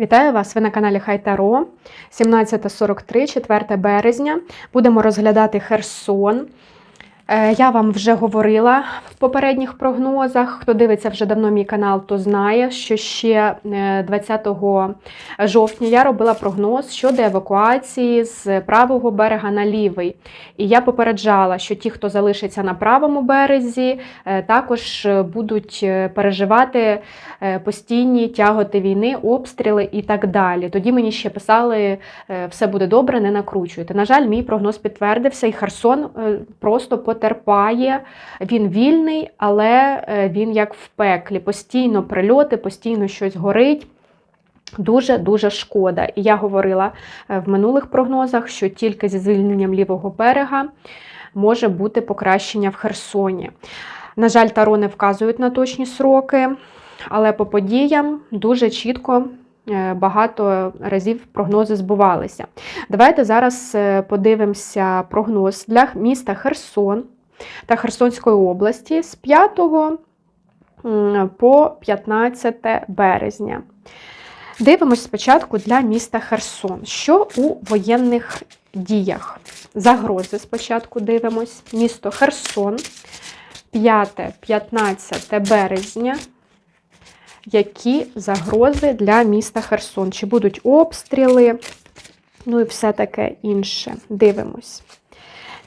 Вітаю вас! Ви на каналі Хайтаро. 17.43, 4 березня. Будемо розглядати Херсон. Е, Я вам вже говорила в попередніх прогнозах. Хто дивиться вже давно мій канал, то знає, що ще е, 20 жовтня я робила прогноз щодо евакуації з правого берега на лівий. І я попереджала, що ті, хто залишиться на правому березі, е, також е, будуть е, переживати е, постійні тяготи війни, обстріли і так далі. Тоді мені ще писали, е, все буде добре, не накручуйте. На жаль, мій прогноз підтвердився, і Херсон е, просто потерпає. Він вільний, але е, він як в пеклі. Постійно прильоти, постійно щось горить. Дуже-дуже шкода. І я говорила е, в минулих прогнозах, що тільки зі звільненням лівого берега може бути покращення в Херсоні. На жаль, таро не вказують на точні сроки, але по подіям дуже чітко багато разів прогнози збувалися. Давайте зараз е, подивимося прогноз для міста Херсон та Херсонської області з 5 по 15 березня. Дивимось спочатку для міста Херсон. Що у воєнних діях? Загрози спочатку дивимось. Місто Херсон, 5-15 березня. Які загрози для міста Херсон? Чи будуть обстріли? Ну і все таке інше. Дивимось.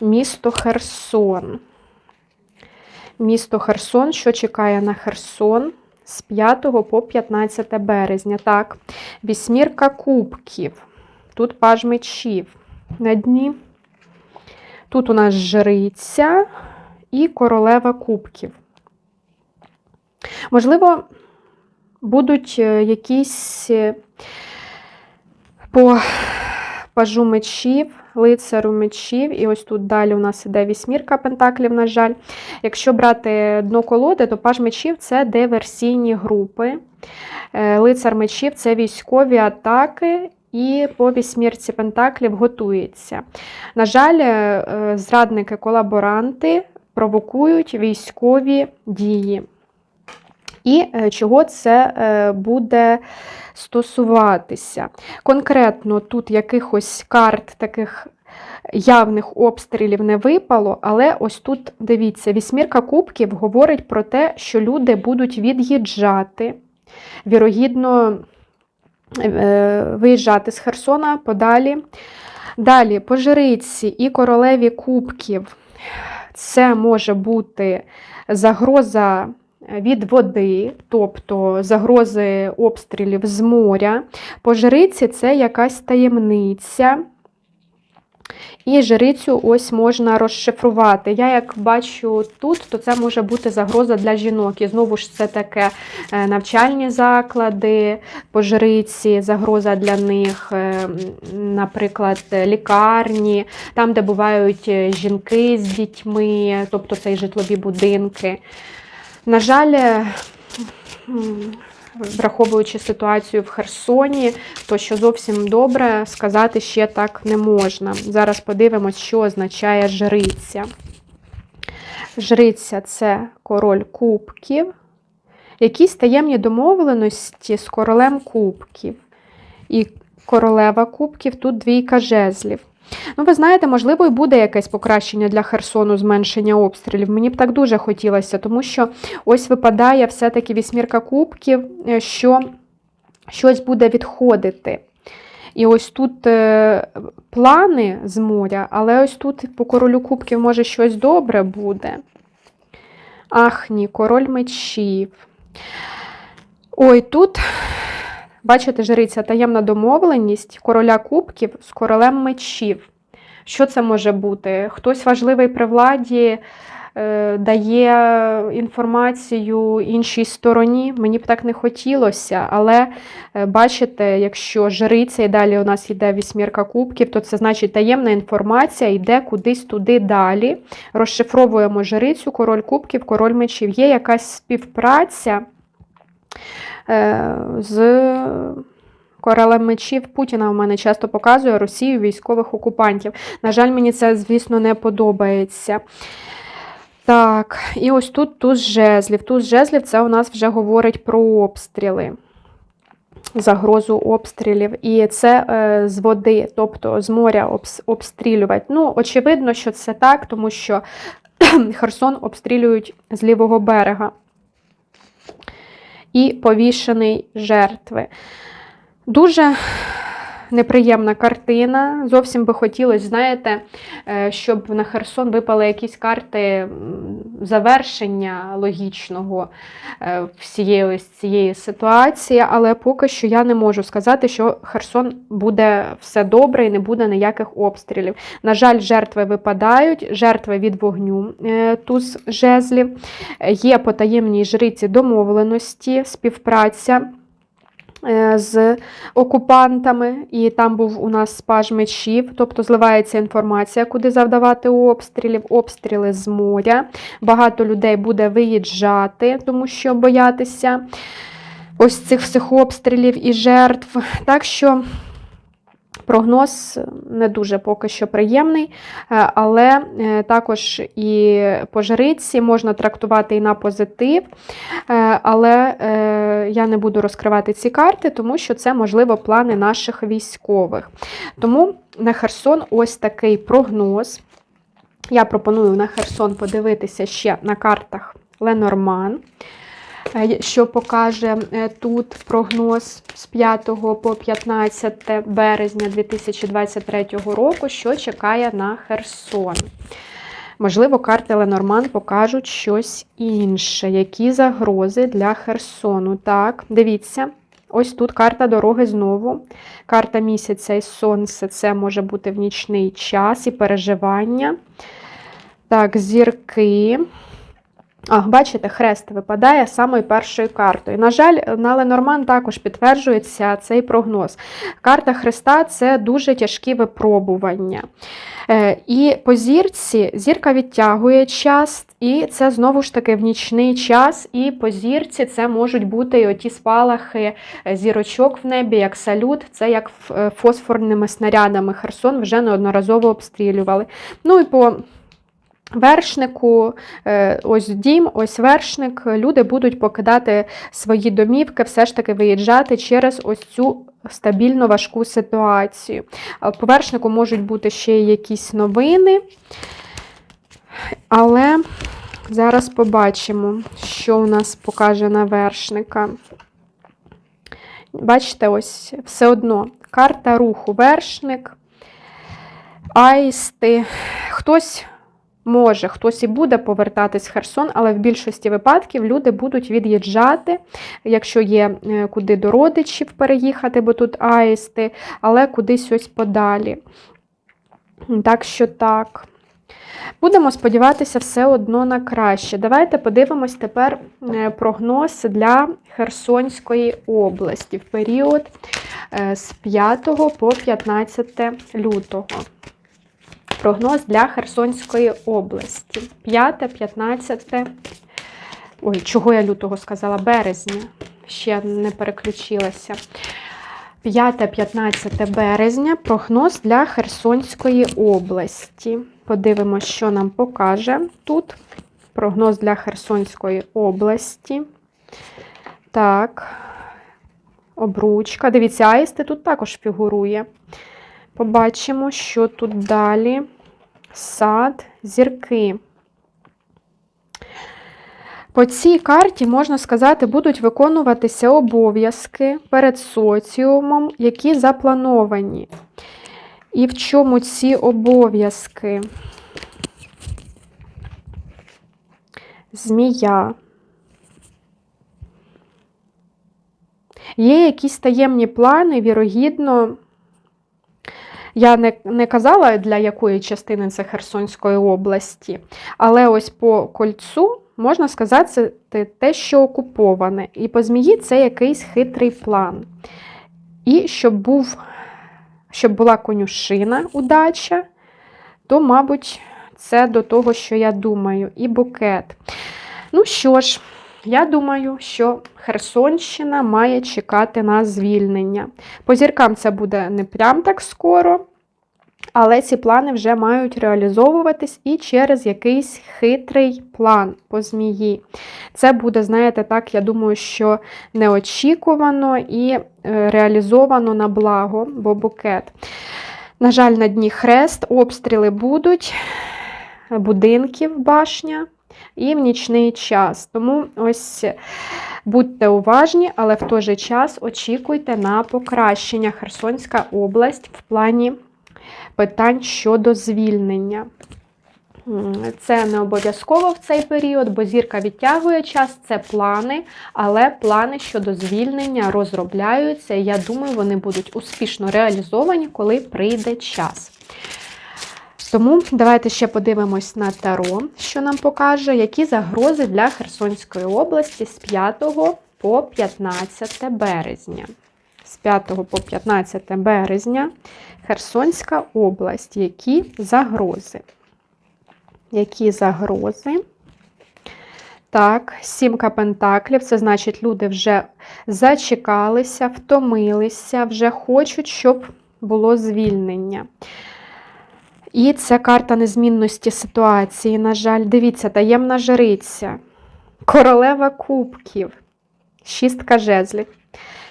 Місто Херсон. Місто Херсон, що чекає на Херсон з 5 по 15 березня. Так, вісьмірка кубків. Тут паж мечів на дні. Тут у нас жриця і королева кубків. Можливо, будуть е, якісь е, по пажу мечів, лицару мечів, і ось тут далі у нас іде вісьмірка пентаклів, на жаль. Якщо брати дно колоди, то паж мечів це диверсійні групи. Е, Лицар мечів це військові атаки. І по вісьмірці пентаклів готується. На жаль, зрадники-колаборанти провокують військові дії. І е, чого це е, буде стосуватися? Конкретно тут якихось карт таких явних обстрілів не випало, але ось тут дивіться, вісьмірка кубків говорить про те, що люди будуть від'їжджати, вірогідно, е, виїжджати з Херсона подалі. Далі, по жриці і королеві кубків. Це може бути загроза від води, тобто загрози обстрілів з моря. По жриці це якась таємниця. І жрицю ось можна розшифрувати. Я як бачу тут, то це може бути загроза для жінок. І знову ж це таке е, навчальні заклади, по жриці, загроза для них, е, наприклад, лікарні, там, де бувають е, жінки з дітьми, тобто це і житлові будинки. На жаль, враховуючи ситуацію в Херсоні, то що зовсім добре сказати ще так не можна. Зараз подивимось, що означає жриця. Жриця це король кубків, якісь таємні домовленості з королем кубків. І королева кубків тут двійка жезлів. Ну, ви знаєте, можливо, і буде якесь покращення для Херсону, зменшення обстрілів. Мені б так дуже хотілося, тому що ось випадає все-таки вісьмірка кубків, е, що щось буде відходити. І ось тут е, плани з моря, але ось тут по королю кубків, може, щось добре буде. Ах, ні, король мечів. Ой, тут, бачите, жриця, таємна домовленість короля кубків з королем мечів. Що це може бути? Хтось важливий при владі е, дає інформацію іншій стороні. Мені б так не хотілося, але е, бачите, якщо жриця і далі у нас йде вісьмірка кубків, то це значить таємна інформація йде кудись туди далі. Розшифровуємо жрицю, король кубків, король мечів. Є якась співпраця з королем мечів Путіна у мене часто показує Росію військових окупантів. На жаль, мені це, звісно, не подобається. Так, і ось тут туз жезлів. Туз жезлів це у нас вже говорить про обстріли. загрозу обстрілів. І це е, з води, тобто з моря обс- обстрілювати. Ну, очевидно, що це так, тому що Херсон обстрілюють з лівого берега. І повішений жертви. Дуже неприємна картина. Зовсім би хотілося, знаєте, е, щоб на Херсон випали якісь карти завершення логічного е, всієї цієї ситуації, але поки що я не можу сказати, що Херсон буде все добре і не буде ніяких обстрілів. На жаль, жертви випадають, жертви від вогню е, туз жезлів. Є потаємні жриці домовленості, співпраця з окупантами, і там був у нас спаж мечів, тобто зливається інформація, куди завдавати обстрілів, обстріли з моря. Багато людей буде виїжджати, тому що боятися ось цих всіх обстрілів і жертв. Так що прогноз не дуже поки що приємний, е, але е, також і по жриці можна трактувати і на позитив. Е, Але я не буду розкривати ці карти, тому що це, можливо, плани наших військових. Тому на Херсон ось такий прогноз. Я пропоную на Херсон подивитися ще на картах Ленорман, що покаже е, тут прогноз з 5 по 15 березня 2023 року, що чекає на Херсон. Можливо, карти Ленорман покажуть щось інше. Які загрози для Херсону? Так, дивіться. Ось тут карта дороги знову. Карта місяця і сонце це може бути в нічний час і переживання. Так, зірки. А, бачите, хрест випадає самою першою картою. На жаль, на Ленорман також підтверджується цей прогноз. Карта Хреста це дуже тяжкі випробування. Е, І по зірці зірка відтягує час, і це знову ж таки в нічний час. І по зірці це можуть бути і оті спалахи е, зірочок в небі, як салют, це як е, фосфорними снарядами. Херсон вже неодноразово обстрілювали. Ну і по вершнику, е, ось дім, ось вершник. Люди будуть покидати свої домівки, все ж таки виїжджати через ось цю стабільно важку ситуацію. По вершнику можуть бути ще якісь новини, але зараз побачимо, що у нас покаже на вершника. Бачите, ось все одно карта руху, вершник, аїсти. Хтось може, хтось і буде повертатись в Херсон, але в більшості випадків люди будуть від'їжджати, якщо є е, куди до родичів переїхати, бо тут аїсти, але кудись ось подалі. Так що так. Будемо сподіватися все одно на краще. Давайте подивимось тепер е, прогноз для Херсонської області в період е, з 5 по 15 лютого. Прогноз для Херсонської області. 5, 15. Ой, чого я лютого сказала? Березня. Ще не переключилася. 5-15 березня прогноз для Херсонської області. Подивимося, що нам покаже тут. Прогноз для Херсонської області. Так, обручка. Дивіться, аїсти тут також фігурує. Побачимо, що тут далі. Сад, зірки. По цій карті, можна сказати, будуть виконуватися обов'язки перед соціумом, які заплановані. І в чому ці обов'язки? Змія. Є якісь таємні плани, вірогідно. Я не, не казала, для якої частини це Херсонської області, але ось по кольцу можна сказати, це те, що окуповане. І по змії це якийсь хитрий план. І щоб, був, щоб була конюшина, удача, то, мабуть, це до того, що я думаю, і букет. Ну що ж, я думаю, що Херсонщина має чекати на звільнення. По зіркам це буде не прям так скоро, Але ці плани вже мають реалізовуватись і через якийсь хитрий план по змії. Це буде, знаєте, так, я думаю, що неочікувано і е, реалізовано на благо, бо букет. На жаль, на дні хрест, обстріли будуть, будинків башня і в нічний час. Тому ось будьте уважні, але в той же час очікуйте на покращення Херсонська область в плані питань щодо звільнення. Це не обов'язково в цей період, бо зірка відтягує час, це плани, але плани щодо звільнення розробляються, і я думаю, вони будуть успішно реалізовані, коли прийде час. Тому давайте ще подивимось на Таро, що нам покаже, які загрози для Херсонської області з 5 по 15 березня. З 5 по 15 березня Херсонська область. Які загрози? Які загрози? Так, сімка пентаклів, це значить, люди вже зачекалися, втомилися, вже хочуть, щоб було звільнення. І це карта незмінності ситуації. На жаль, дивіться, таємна жриця, королева кубків, шістка жезлів.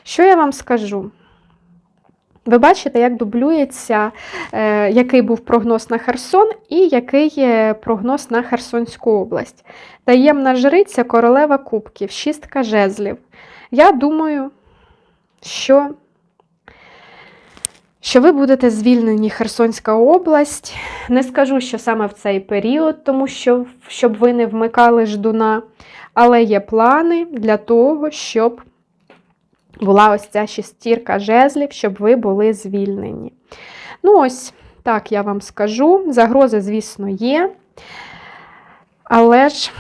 Що я вам скажу? Ви бачите, як дублюється, е, який був прогноз на Херсон і який є прогноз на Херсонську область. Таємна жриця, королева кубків, шістка жезлів. Я думаю, що, що ви будете звільнені Херсонська область. Не скажу, що саме в цей період, тому що щоб ви не вмикали ждуна, але є плани для того, щоб була ось ця шестірка жезлів, щоб ви були звільнені. Ну, ось так я вам скажу. Загрози, звісно, є. Але ж,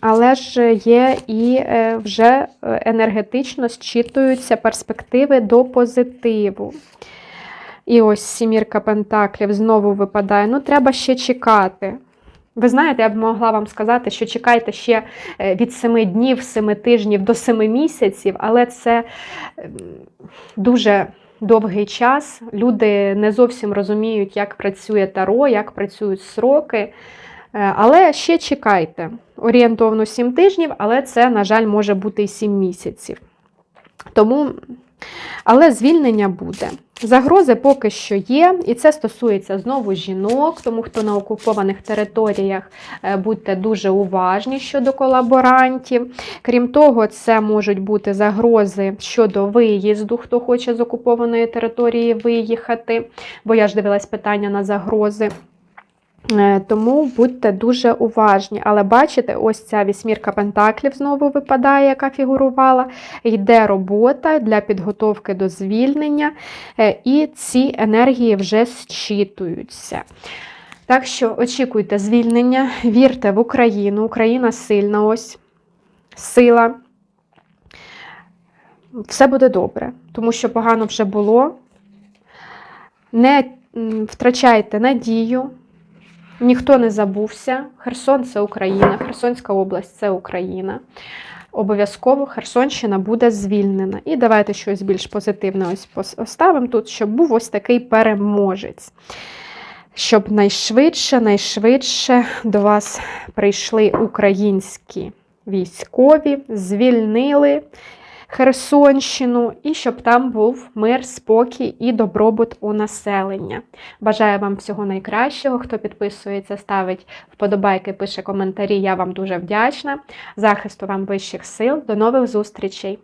але ж є і е, вже е, енергетично зчитуються перспективи до позитиву. І ось сімірка пентаклів знову випадає. Ну, треба ще чекати. Ви знаєте, я б могла вам сказати, що чекайте ще е, від 7 днів, 7 тижнів до 7 місяців, але це ем, дуже довгий час. Люди не зовсім розуміють, як працює таро, як працюють сроки. Е, Але ще чекайте. Орієнтовно 7 тижнів, але це, на жаль, може бути і 7 місяців. Тому, але звільнення буде. Загрози поки що є, і це стосується знову жінок, тому хто на окупованих територіях е, будьте дуже уважні щодо колаборантів. Крім того, це можуть бути загрози щодо виїзду, хто хоче з окупованої території виїхати, бо я ж дивилась питання на загрози. Е, Тому будьте дуже уважні. Але бачите, ось ця вісьмірка пентаклів знову випадає, яка фігурувала. Йде робота для підготовки до звільнення, е, і ці енергії вже зчитуються. Так що очікуйте звільнення, вірте в Україну. Україна сильна, ось сила. Все буде добре, тому що погано вже було. Не втрачайте надію. Ніхто не забувся. Херсон це Україна, Херсонська область це Україна. Обов'язково Херсонщина буде звільнена. І давайте щось більш позитивне ось пос- оставимо тут, щоб був ось такий переможець. Щоб найшвидше, найшвидше до вас прийшли українські військові, звільнили Херсонщину, і щоб там був мир, спокій і добробут у населення. Бажаю вам всього найкращого. Хто підписується, ставить вподобайки, пише коментарі. Я вам дуже вдячна. Захисту вам вищих сил. До нових зустрічей!